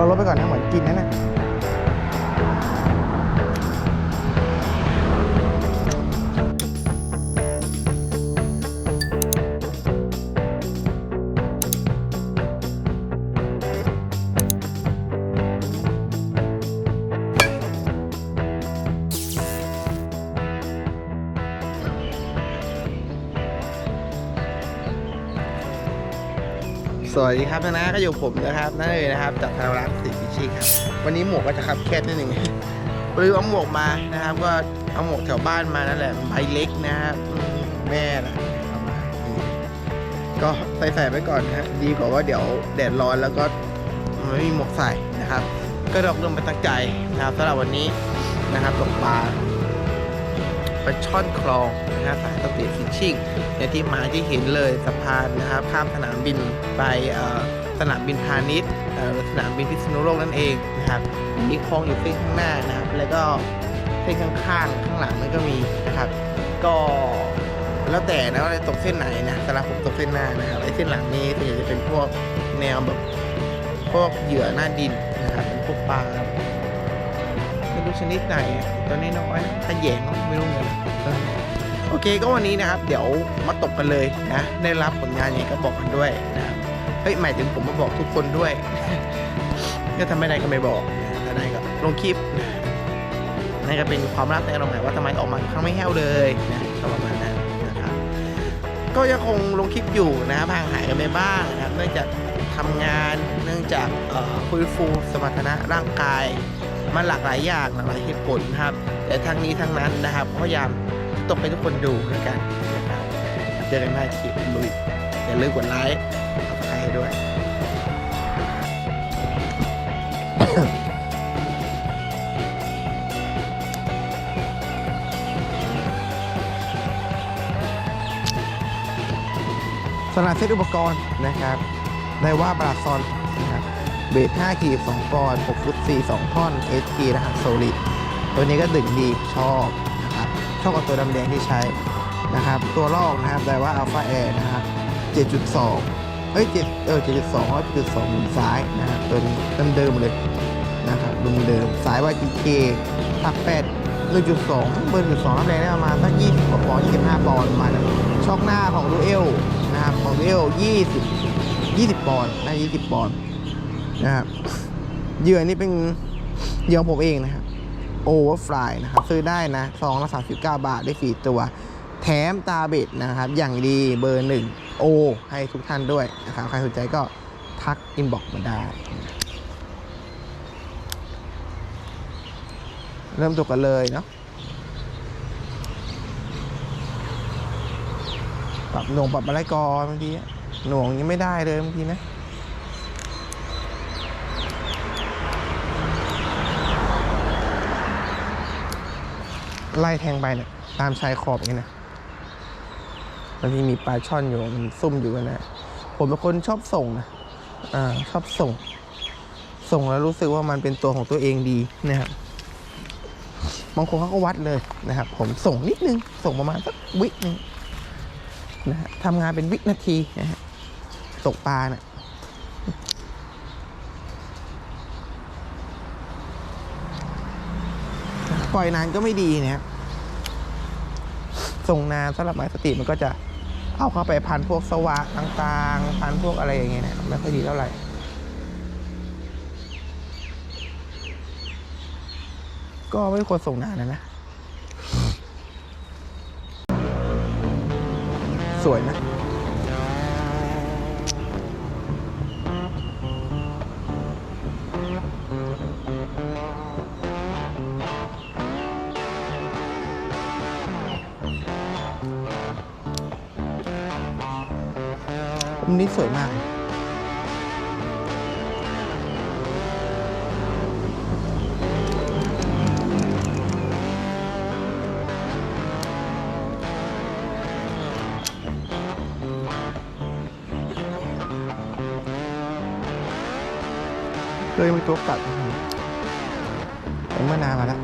รารถไปก่อนนะเหมือนกินนะนะ สวัสดีครับนะนะก็อยู่ผมนะครับนั่นเลยนะครับจากทางร้านสิพิชิครับวันนี้หมวกก็จะขับแคบนิดหนึ่งปลือเอาหมวกมานะครับ ก็เอาหมวกแถวบ้านมานั่นแหละใบเล็กนะครับแม่นะก็ใส่ใส่ไว้ก่อนนะดีกว่าว่าเดี๋ยวแดดร้อนแล้วก็ไม่มีหมวกใส่นะครับ ก็ดอกเริ่มไปตั้งใจนะครับสำหรับวันนี้นะครับตกปลา ปลาช่อนคลองนะครับสายสปีดฟิชชิ่งในที่หมายที่เห็นเลยสะพานนะครับข้ามสนามบินไปสนามบินพาณิชย์สนามบินพิษณุโลกนั่นเองนะครับมีคลองอยู่เส้นข้างหน้านะครับ แล้วก็เส้นข้างๆข้างหลังนั่นก็มีนะครับ ก็แล้วแต่นะว่าจะตกเส้นไหนนะสำหรับผมตกเส้นหน้านะครับไอ้เส้นหลังนี้ส่วนใหญ่จะเป็นพวกแนวแบบพวกเหยื่อหน้าดินนะครับเป็นพวกปลา ไม่รู้ชนิดไหนอะตัวน้อยๆขยงไม่รู้เหมือนกันโอเคก็วันนี้นะครับ เดี๋ยวมาตกกันเลยนะได้รับผลงานยังไงก็บอกกันด้วยนะเฮ้ยหมายถึงผมมาบอกทุกคนด้วยก็ทำไม่ได้ก็ไม่บอกนะถ้าได้ก็ลงคลิปนะนั่นก็เป็นความลับในเราหมายว่าทำไมออกมาครั้งไม่แห้วเลยนะประมาณนั้นนะครับก็ยังคงลงคลิปอยู่นะครับห่างหายกันไปบ้างนะครับเนื่องจากทำงานเนื่องจากฟื้นฟูสมรรถนะร่างกาย มันหลากหลายอย่างหลากหลายเหตุผลครับ แต่ทั้งนี้ทั้งนั้นนะครับพยายามตกให้ทุกคนดูด้วยกันนะครับเจอกันหน้าคลิปลุยอย่าลืมกดไลค์กดซับให้ด้วยสำหรับเซตอุปกรณ์นะครับได้ว่าบราซอนนะครับ เบส5ขีด2ปอนด์6ฟุต4 2ท่อน HG รหัสโซลิดตัวนี้ก็ดึงดีชอบนะครับชอบกับตัวดำแดงที่ใช้นะครับ ตัวลอกนะครับได้ว่าอัลฟาแอร์นะครับ 7.2 เอ้ย 7 เออ 7.2แล้ว7.2หมุนซ้ายนะครับตัวนี้เดิมๆเลยนะครับเดิมสาย YTK ทักแปด1.2เบอร์1.2น้ำแรงได้ประมาณสัก20กว่าปอนด์25ปอนด์ประมาณนั้นช็อกหน้าของดูเอลนะครับของดูเอล20 20ปอนด์น่า20ปอนด์ นะครับเหยื่อนี่เป็นเหยื่อของผมเองนะครับโอเวอร์ฟลายนะครับ ซื้อได้นะซองละ39บเก้าบาทได้4ตัว แถมตาเบ็ดนะครับ อย่างดีเบอร์หนึ่งโอ ให้ทุกท่านด้วยนะครับ ใครสนใจก็ทักอินบ็อกมาได้ เริ่มตกกันเลยเนาะปรับหน่วงปรับอะไรก่อนบางทีหน่วงยังไม่ได้เลยบางทีนะ ไล่แทงไปเนี่ยตามชายขอบอย่างนี้นะบางทีมีปลาช่อนอยู่มันซุ่มอยู่กันนะผมเป็นคนชอบส่งนะอ่าชอบส่ง ส่งแล้วรู้สึกว่ามันเป็นตัวของตัวเองดีนะครับบางคนเขาก็วัดเลยนะครับ ผมส่งนิดนึง ส่งประมาณสักวิหนึงนะฮะทำงานเป็นวินาทีนะฮะตกปลาเนะ่ย ปล่อยนานก็ไม่ดีเนะครับส่งนานสำหรับไม้สติมันก็จะเอาเข้าไปพันพวกสวะต่างๆ พันพวกอะไรอย่างเงี้ยนะไม่ค่อยดีเท่าไหร่ก็ไม่ควรส่งนานนะนะ สวยนะ มุมนี้สวยมาก เคยมีตัวกัดแต่เมื่อนานมาแล้ว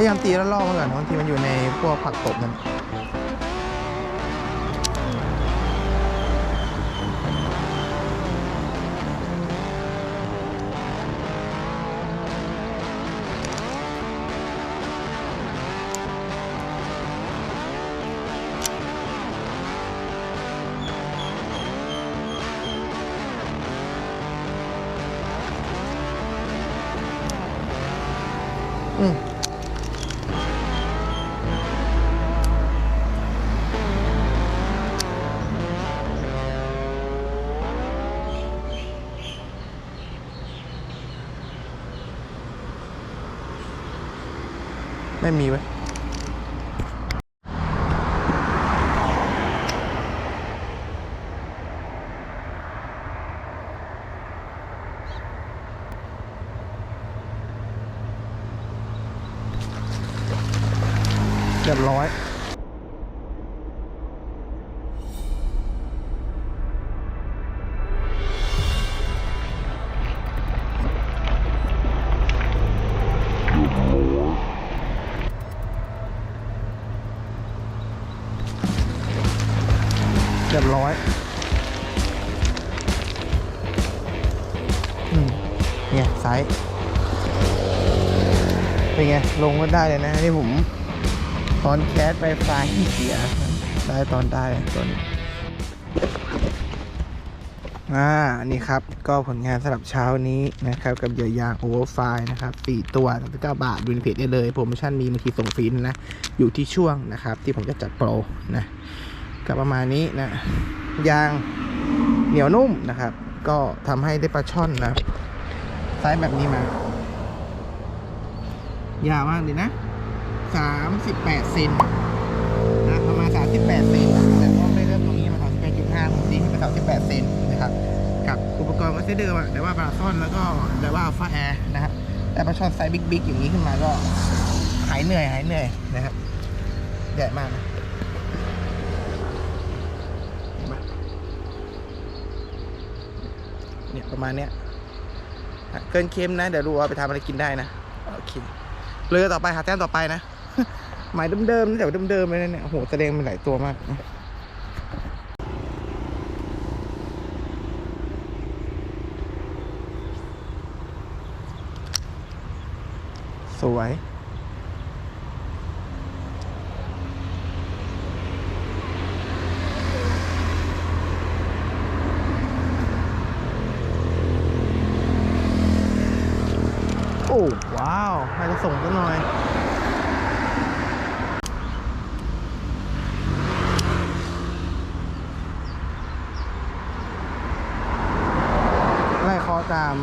พยายามตีแล้วล่อมันก่อนบางทีมันอยู่ในพวกผักตบนั่น ไม่มีไว้เรียบร้อย เป็นไง ลงก็ได้เลยนะ นี่ผมตอนแคสไปไฟล์เสีย ได้ตอนได้ตอนอ่า นี่ครับ ก็ผลงานสำหรับเช้านี้นะครับ กับเหยื่อยางโอเวอร์ไฟนะครับสี่ตัว39บาทดูในเพจได้เลย โปรโมชั่นมีบางทีส่งฟรีนะ อยู่ที่ช่วงนะครับ ที่ผมจะจัดโปรนะก็ประมาณนี้นะ ยางเหนียวนุ่มนะครับ ก็ทำให้ได้ปลาช่อนนะไซส์แบบนี้มา ยาวมากเลยนะสามสิบแปดเซนนะประมาณสามสิบแปดเซนแต่ว่าไม่เริ่มตรงนี้มาสามสิบแปดจุดห้าผมตีให้เป็นสามสิบแปดเซนนะครับกับอุปกรณ์ก็เช่นเดิมอะแต่ว่าปลาซ่อนแล้วก็แต่ว่าฟ้าแอร์นะครับแต่ปลาช่อนไซส์บิ๊กๆอย่างนี้ขึ้นมาก็หายเหนื่อยหายเหนื่อยนะครับใหญ่มากนะเนี่ยประมาณเนี้ยเกินเค็มนะ เดี๋ยวดูเอาไปทำอะไรกินได้นะ โอเค เลยต่อไปหาแต้มต่อไปนะหมายเดิมๆนะแต่ว่าเดิมๆเลยเนี่ยโอ้โหแสดงมันหลายตัวมากสวย โอ้ ว้าวให้จะ ส่งสักหน่อยไล่เคอตาม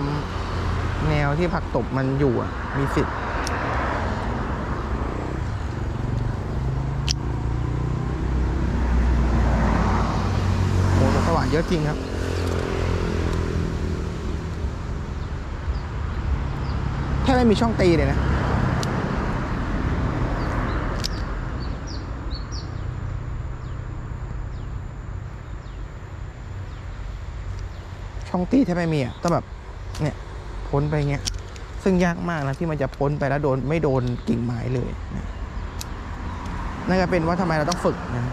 แนวที่ผักตบมันอยู่อะ มีสิทธิ์โอ้แต่สว่านเยอะจริงครับแค่ไม่มีช่องตีเลยนะ ช่องตีแทบไม่มีอะต้องแบบเนี่ยพ้นไปเงี้ย ซึ่งยากมากนะที่มันจะพ้นไปแล้วโดนไม่โดนกิ่งไม้เลยนะนั่นก็เป็นว่าทำไมเราต้องฝึกนะ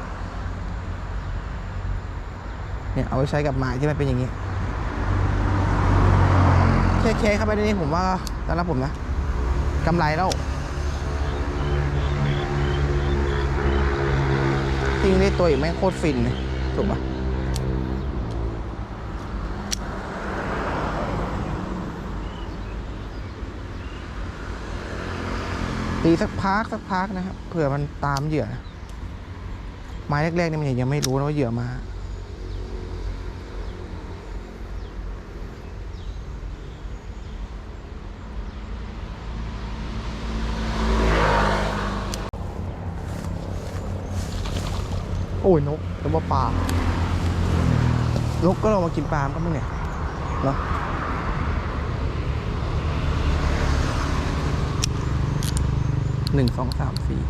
เนี่ยเอาไว้ใช้กับไม้ที่มันเป็นอย่างนี้เคเคเข้าไปในนี้ผมว่าสำหรับผมนะกำไรแล้วจริงได้ตัวอีกแม่งโคตรฟินเลยถูกปะ ตีสักพักสักพักนะครับเผื่อมันตามเหยื่อ ไม้แรกๆนี่มันยังไม่รู้นะว่าเหยื่อมา โอ้ยนกหรือว่าปลานกก็ลองมากินปลามก็มั้งเนี่ยเนาะ หนึ่งสองสามสี่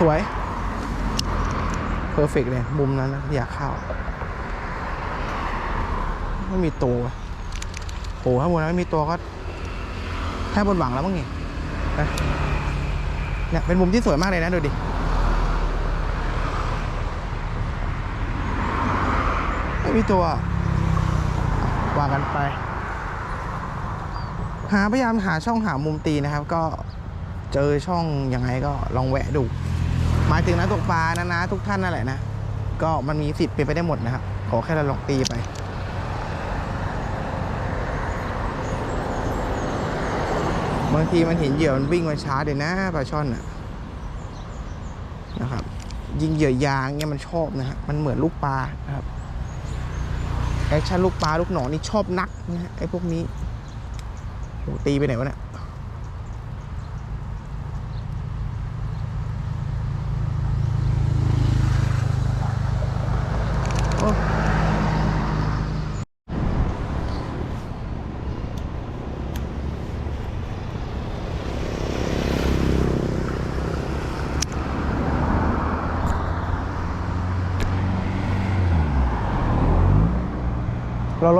สวยเพอร์เฟกเลย มุมนั้นอยากเข้าไม่มีตัวโหถ้ามุมนั้นไม่มีตัวก็ แค่บนหวังแล้วมั้งนี่นะเนี่ยเป็นมุมที่สวยมากเลยนะดูดิไม่มีตัววางกันไป หาพยายามหาช่องหามุมตีนะครับ ก็เจอช่องยังไงก็ลองแวะดู หมายถึงนักตกปลานะนะ ทุกท่านนั่นแหละนะ ก็มันมีสิทธิ์เป็นไปได้หมดนะครับ ขอแค่เราลองตีไป บางทีมันเห็นเหยื่อมันวิ่งมาช้าเดี๋ยวนะปลาช่อนน่ะนะครับ ยิงเหยื่อยางเนี่ยมันชอบนะฮะมันเหมือนลูกปลานะครับแอคชั่นลูกปลาลูกหนอนนี่ชอบนักนะฮะไอ้พวกนี้โหตีไปไหนวะเนี่ย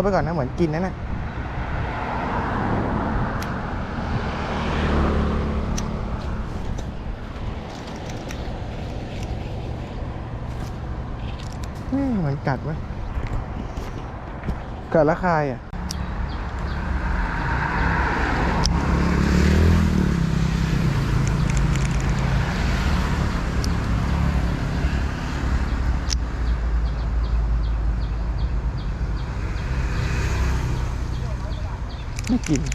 ถไปก่อนนะ เหมือนกินนั่นน่ะเหมือนกัดไว้ยกัดละคายอะ ไม่กิน อ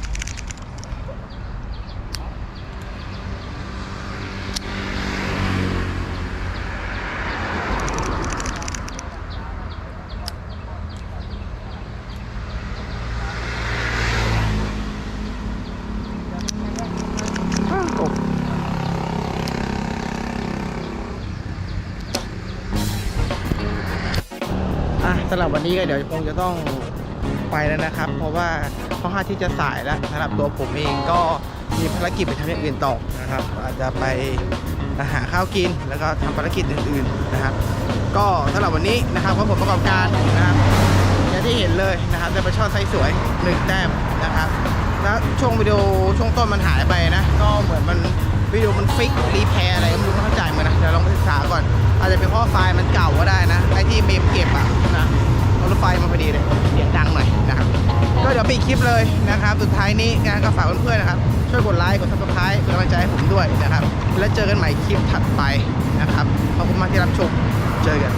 ะสำหรับวันนี้ก็เดี๋ยวคงจะต้องไปแล้วนะครับ เพราะว่า อนข้างที่จะสายแล้วสำหรับตัวผมเองก็มีภารกิจไปทำอย่างอื่นต่อนะครับ อาจจะไปหาข้าวกินแล้วก็ทำภารกิจอื่นๆนะครับ ก็สำหรับวันนี้นะครับก็ผลประกอบการนะครับอย่างที่เห็นเลยนะครับได้ปลาช่อนไซส์สวยหนึ่งแต้มนะครับแล้วช่วงวิดีโอช่วงต้นมันหายไปนะ ก็เหมือนมันวิดีโอมันฟิกรีแพร์อะไรก็ไม่รู้ไม่เข้าใจเหมือนนนะเดี๋ยวลองไปศึกษาก่อน อาจจะเป็นเพราะไฟล์มันเก่าก็ได้นะไอที่เมมเก็บอะนะ รถไฟมาพอดีเลยเสียงดังหน่อยนะครับ ก็เดี๋ยวปิดคลิปเลยนะครับ สุดท้ายนี้งานก็ฝากเพื่อนๆนะครับ ช่วยกดไลค์กดซับสไครต์เป็นกำลังใจให้ผมด้วยนะครับ แล้วเจอกันใหม่คลิปถัดไปนะครับ ขอบคุณมากที่รับชม เจอกัน